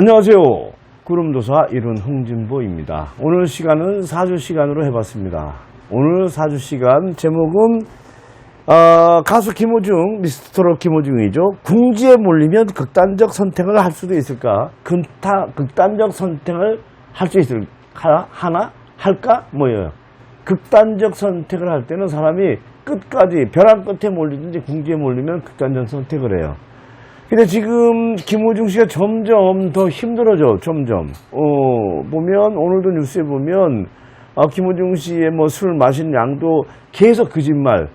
안녕하세요. 구름도사 이룬 홍진보입니다. 오늘 시간은 사주 시간으로 해봤습니다. 오늘 사주 시간 제목은 어, 가수 김호중, 미스터로 김호중이죠. 궁지에 몰리면 극단적 선택을 할 수도 있을까? 극타, 극단적 선택을 할 수 있을까? 하나? 할까? 뭐예요? 극단적 선택을 할 때는 사람이 끝까지 벼랑 끝에 몰리든지 궁지에 몰리면 극단적 선택을 해요. 근데 지금 김호중 씨가 점점 더 힘들어져, 점점. 어, 보면, 오늘도 뉴스에 보면, 아, 김호중 씨의 뭐 술 마신 양도 계속 거짓말.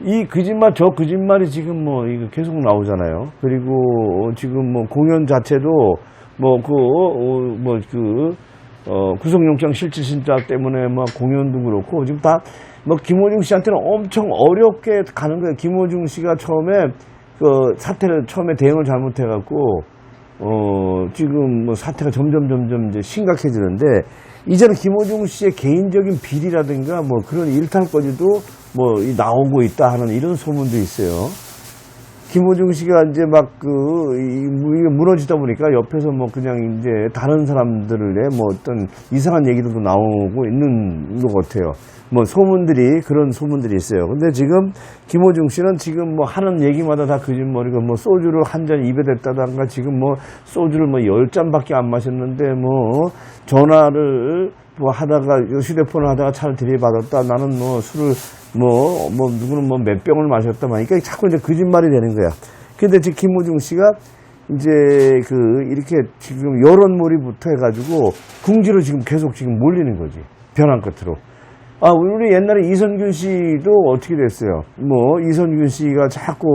이 거짓말, 저 거짓말이 지금 뭐, 이거 계속 나오잖아요. 그리고 지금 뭐 공연 자체도 뭐 그, 어, 뭐 그, 어, 구속영장 실질신자 때문에 막 공연도 그렇고 지금 다 뭐 김호중 씨한테는 엄청 어렵게 가는 거예요. 김호중 씨가 처음에 그 사태를 처음에 대응을 잘못해갖고 어 지금 뭐 사태가 점점 점점 이제 심각해지는데 이제는 김호중 씨의 개인적인 비리라든가 뭐 그런 일탈거리도 뭐 이- 나오고 있다 하는 이런 소문도 있어요. 김호중 씨가 이제 막 그, 무너지다 보니까 옆에서 뭐 그냥 이제 다른 사람들의 뭐 어떤 이상한 얘기들도 나오고 있는 것 같아요. 뭐 소문들이, 그런 소문들이 있어요. 근데 지금 김호중 씨는 지금 뭐 하는 얘기마다 다 거짓말이고 뭐 소주를 한 잔 입에 댔다던가 지금 뭐 소주를 뭐 열 잔밖에 안 마셨는데 뭐 전화를 뭐 하다가 휴대폰을 하다가 차를 들이받았다. 나는 뭐 술을 뭐, 뭐, 누구는 뭐 몇 병을 마셨다. 그러니까 자꾸 이제 거짓말이 되는 거야. 근데 지금 김호중 씨가 이제 그 이렇게 지금 여론몰이부터 해가지고 궁지로 지금 계속 지금 몰리는 거지. 변한 끝으로. 아, 우리 옛날에 이선균 씨도 어떻게 됐어요? 뭐, 이선균 씨가 자꾸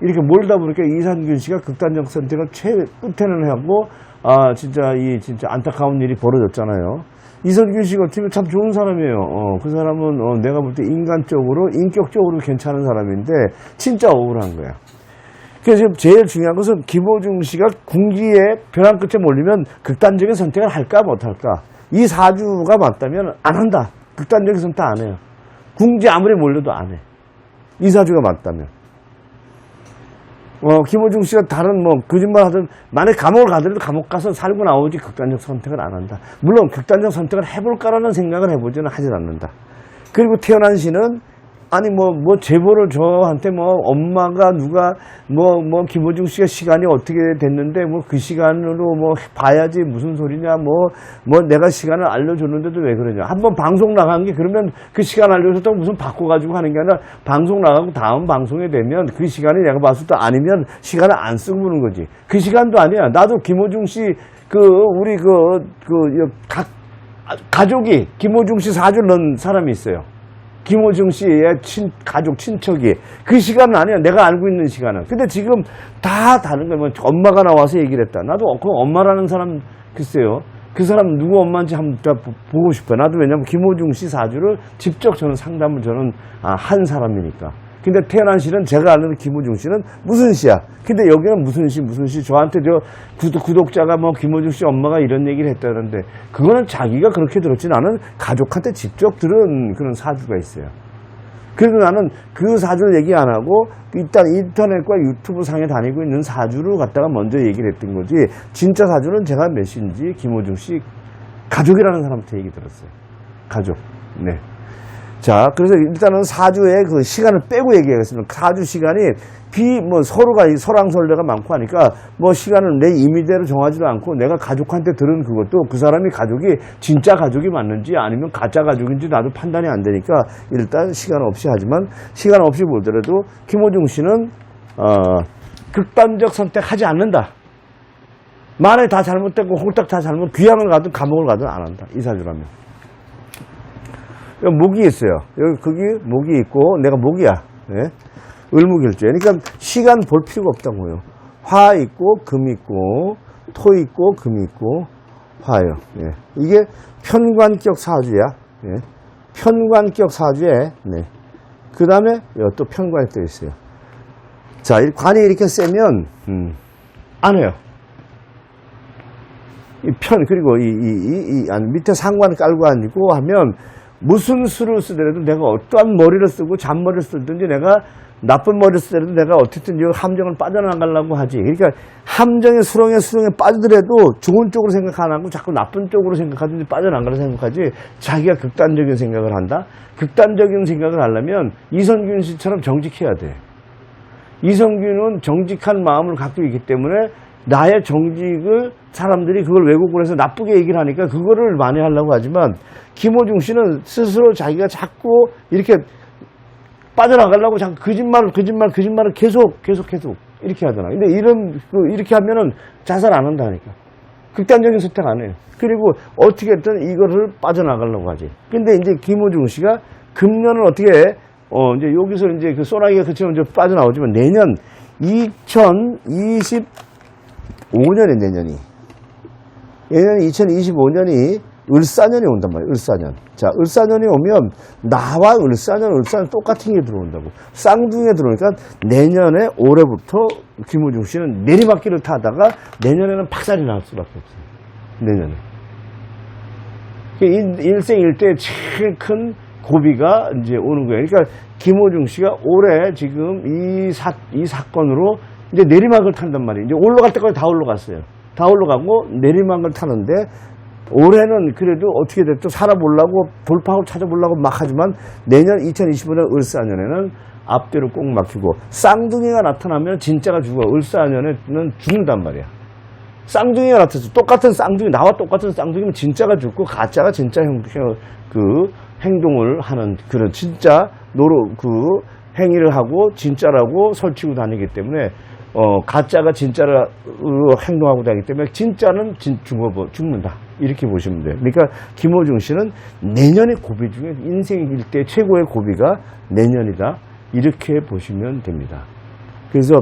이렇게 몰다 보니까 이선균 씨가 극단적 선택을 최 끝에는 하고, 아, 진짜 이 진짜 안타까운 일이 벌어졌잖아요. 이선균 씨가 어떻게 참 좋은 사람이에요. 어, 그 사람은 어, 내가 볼 때 인간적으로, 인격적으로 괜찮은 사람인데, 진짜 억울한 거야. 그래서 제일 중요한 것은 김호중 씨가 궁지에 벼랑 끝에 몰리면 극단적인 선택을 할까 못할까. 이 사주가 맞다면 안 한다. 극단적인 선택 안 해요. 궁지 아무리 몰려도 안 해. 이 사주가 맞다면. 어, 김호중 씨가 다른 뭐 거짓말 하든 만약 감옥을 가더라도 감옥 가서 살고 나오지 극단적 선택을 안 한다. 물론 극단적 선택을 해볼까라는 생각을 해보지는 하질 않는다. 그리고 태어난 씨는 아니 뭐뭐 제보를 저한테 뭐 엄마가 누가 뭐뭐 김호중 씨가 시간이 어떻게 됐는데 뭐 그 시간으로 뭐 봐야지 무슨 소리냐 뭐뭐 내가 시간을 알려줬는데도 왜 그러냐. 한번 방송 나간 게 그러면 그 시간 알려줬다고 무슨 바꿔가지고 하는 게 아니라 방송 나가고 다음 방송에 되면 그 시간이 내가 봤을 때 아니면 시간을 안 쓰고 보는 거지. 그 시간도 아니야. 나도 김호중 씨 그 우리 그그각 가족이 김호중 씨 사주 넣은 사람이 있어요. 김호중 씨의 친, 가족, 친척이. 그 시간은 아니야. 내가 알고 있는 시간은. 근데 지금 다 다른 거예요. 뭐 엄마가 나와서 얘기를 했다. 나도 그 엄마라는 사람, 글쎄요. 그 사람 누구 엄마인지 한번 보고 싶어요. 나도 왜냐면 김호중 씨 사주를 직접 저는 상담을 저는 아, 한 사람이니까. 근데 태어난 씨는 제가 아는 김호중 씨는 무슨 씨야. 근데 여기는 무슨 씨, 무슨 씨. 저한테 저 구독, 구독자가 뭐 김호중 씨 엄마가 이런 얘기를 했다는데 그거는 자기가 그렇게 들었지 나는 가족한테 직접 들은 그런 사주가 있어요. 그래서 나는 그 사주를 얘기 안 하고 일단 인터넷과 유튜브 상에 다니고 있는 사주를 갖다가 먼저 얘기를 했던 거지 진짜 사주는 제가 몇인지 김호중 씨 가족이라는 사람한테 얘기 들었어요. 가족. 네. 자, 그래서 일단은 사주의 그 시간을 빼고 얘기하겠습니다. 사주 시간이 비, 뭐 서로가 이 설왕설래가 많고 하니까 뭐 시간을 내 임의대로 정하지도 않고 내가 가족한테 들은 그것도 그 사람이 가족이 진짜 가족이 맞는지 아니면 가짜 가족인지 나도 판단이 안 되니까 일단 시간 없이 하지만 시간 없이 보더라도 김호중 씨는 어, 극단적 선택하지 않는다. 만에 다 잘못되고 홀딱 다 잘못 귀향을 가든 감옥을 가든 안 한다. 이 사주라면. 여기 목이 있어요. 여기 거기 목이 있고 내가 목이야. 예? 을목일주. 그러니까 시간 볼 필요가 없다고요. 화 있고 금 있고 토 있고 금 있고 화요. 예. 이게 편관격 사주야. 예. 편관격 사주에 네. 그 다음에 또 편관이 또 있어요. 자, 이 관이 이렇게 세면 음, 안 해요. 이 편, 그리고 이, 이, 이, 밑에 상관 깔고 앉고 하면 무슨 수를 쓰더라도 내가 어떠한 머리를 쓰고 잔머리를 쓰든지 내가 나쁜 머리 쓰더라도 내가 어쨌든 이 함정을 빠져나가려고 하지. 그러니까 함정의 수렁에 수렁에 빠지더라도 좋은 쪽으로 생각 안 하고 자꾸 나쁜 쪽으로 생각하든지 빠져나가려 생각하지 자기가 극단적인 생각을 한다? 극단적인 생각을 하려면 이선균 씨처럼 정직해야 돼. 이성균은 정직한 마음을 갖고 있기 때문에 나의 정직을 사람들이 그걸 왜곡을 해서 나쁘게 얘기를 하니까 그거를 만회하려고 하지만 김호중 씨는 스스로 자기가 자꾸 이렇게 빠져나가려고 자꾸 거짓말을 거짓말 거짓말을 계속 계속 계속 이렇게 하잖아. 근데 이런 그 이렇게 하면은 자살 안 한다니까. 극단적인 선택 안 해요. 그리고 어떻게든 이거를 빠져나가려고 하지. 근데 이제 김호중 씨가 금년은 어떻게 해? 어 이제 여기서 이제 그 소나기가 그처럼 이제 빠져나오지만 내년 2025년에 내년이 내년 2025년이 을사년이 온단 말이에요. 을사년. 자, 을사년이 오면 나와 을사년, 을사년 똑같은 게 들어온다고. 쌍둥이에 들어오니까 내년에 올해부터 김우중 씨는 내리막길을 타다가 내년에는 박살이 날 수밖에 없어요. 내년에. 그 일- 일생일대 제일 큰 고비가 이제 오는 거예요. 그러니까 김호중 씨가 올해 지금 이 사, 이 사건으로 이제 내리막을 탄단 말이에요. 이제 올라갈 때까지 다 올라갔어요. 다 올라가고 내리막을 타는데 올해는 그래도 어떻게 됐든 살아보려고 돌파하고 찾아보려고 막 하지만 내년 2025년 을사년에는 앞뒤로 꼭 막히고 쌍둥이가 나타나면 진짜가 죽어. 을사년에는 죽는단 말이야. 쌍둥이가 나타났어. 똑같은 쌍둥이, 나와 똑같은 쌍둥이면 진짜가 죽고 가짜가 진짜 형, 형, 그 행동을 하는 그런 진짜 노로, 그 행위를 하고 진짜라고 설치고 다니기 때문에 어, 가짜가 진짜로 행동하고 다니기 때문에 진짜는 진, 죽어, 죽는다. 이렇게 보시면 돼요. 그러니까 김호중 씨는 내년의 고비 중에 인생일 때 최고의 고비가 내년이다. 이렇게 보시면 됩니다. 그래서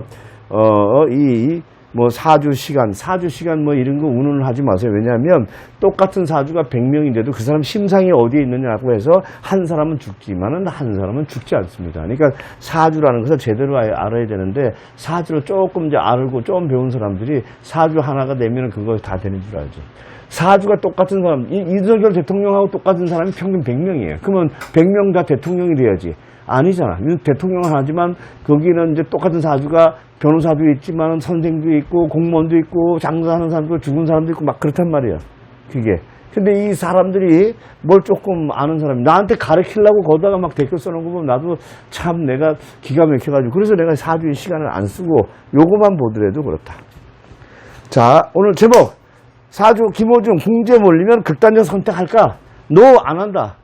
어, 이, 뭐, 사주 시간, 사주 시간 뭐 이런 거 운운을 하지 마세요. 왜냐하면 똑같은 사주가 100명인데도 그 사람 심상이 어디에 있느냐고 해서 한 사람은 죽지만은 한 사람은 죽지 않습니다. 그러니까 사주라는 것을 제대로 알- 알아야 되는데 사주를 조금 이제 알고 좀 배운 사람들이 사주 하나가 되면 그거 다 되는 줄 알죠. 사주가 똑같은 사람, 이, 이석열 대통령하고 똑같은 사람이 평균 100명이에요. 그러면 100명 다 대통령이 돼야지. 아니잖아. 대통령은 하지만 거기는 이제 똑같은 사주가 변호사도 있지만 선생도 있고 공무원도 있고 장사하는 사람도 죽은 사람도 있고 막 그렇단 말이야. 그게. 근데 이 사람들이 뭘 조금 아는 사람이 나한테 가르치려고 거다가 막 댓글 써놓은 거 보면 나도 참 내가 기가 막혀가지고 그래서 내가 사주의 시간을 안 쓰고 요거만 보더라도 그렇다. 자, 오늘 제목. 사주 김호중 궁지에 몰리면 극단적 선택할까? 노 안 한다.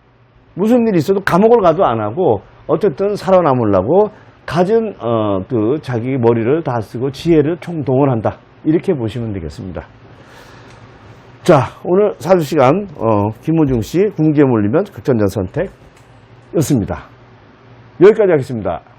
무슨 일이 있어도 감옥을 가도 안 하고 어쨌든 살아남으려고 가진 어, 그 자기 머리를 다 쓰고 지혜를 총동원한다. 이렇게 보시면 되겠습니다. 자, 오늘 사주 시간 어, 김호중 씨 궁지에 몰리면 극단적 선택이었습니다. 여기까지 하겠습니다.